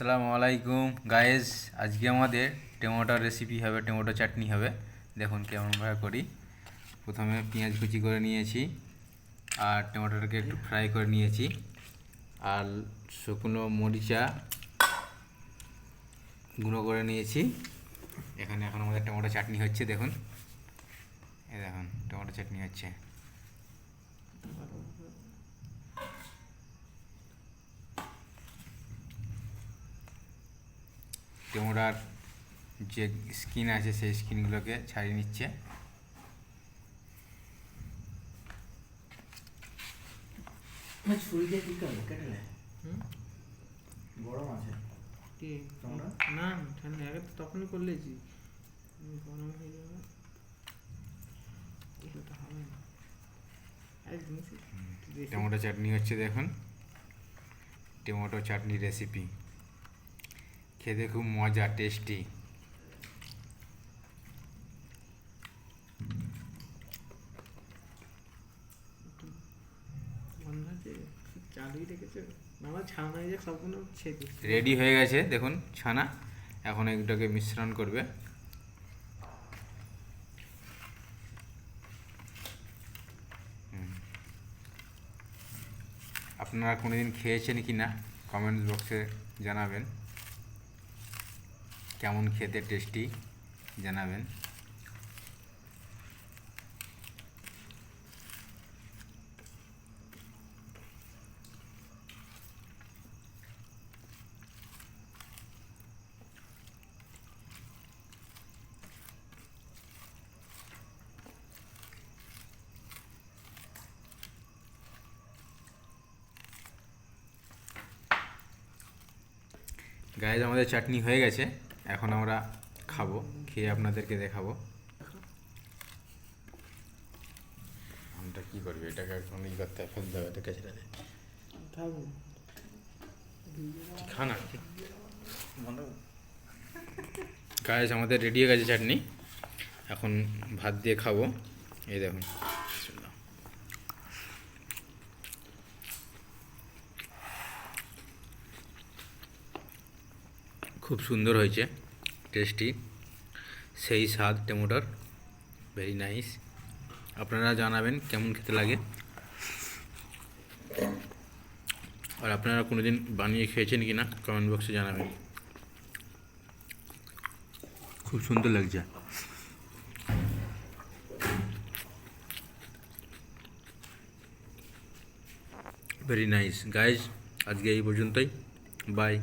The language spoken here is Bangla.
আসসালামু আলাইকুম। গায়েস আজকে আমাদের টমেটোর রেসিপি হবে, টমেটো চাটনি হবে। দেখুন কেমনভাবে করি। প্রথমে পেঁয়াজ কুচি করে নিয়েছি আর টমেটোটাকে একটু ফ্রাই করে নিয়েছি। আর শুকনো মরিচা গুঁড়ো করে নিয়েছি। এখানে এখন আমাদের টমেটো চাটনি হচ্ছে, দেখুন। এই দেখুন, টমেটো চাটনি হচ্ছে। টমেটোর যে স্কিন আছে সেই স্কিনগুলোকে ছাড়িয়ে নিচ্ছে। কি তোমরা? না ঠান্ডা। আগে তো তখনই করলেছি গরম হয়ে যাবে। টমেটো চাটনি হচ্ছে দেখুন। টমেটো চাটনি রেসিপি খেতে খুব মজা টেস্টি রেডি হয়ে গেছে, দেখুন, ছানা। এখন এগুলোকে মিশ্রণ করবে। আপনারা কোনোদিন খেয়েছেন কি না? কমেন্ট বক্সে জানাবেন। কেমন খেতে টেস্টি জানাবেন। গায়ে আমাদের চাটনি হয়ে গেছে। এখন আমরা খাব খেয়ে আপনাদেরকে দেখাবো। আমটা কি করবে? এটাকে এখন ই করতে ফেলতে হবে এটাকে ছেড়ে দে খানা গায়ে আমাদের রেডি হয়ে গেছে চাটনি। এখন ভাত দিয়ে খাব। এই দেখুন। খুব সুন্দর হয়েছে টেস্টি সেই স্বাদ টমেটোর ভেরি নাইস আপনারা জানাবেন কেমন খেতে লাগে। আর আপনারা কোনোদিন বানিয়ে খেয়েছেন কি না কমেন্ট বক্সে জানাবেন। খুব সুন্দর লাগছে। ভেরি নাইস গাইজ আজকে এই পর্যন্তই। বাই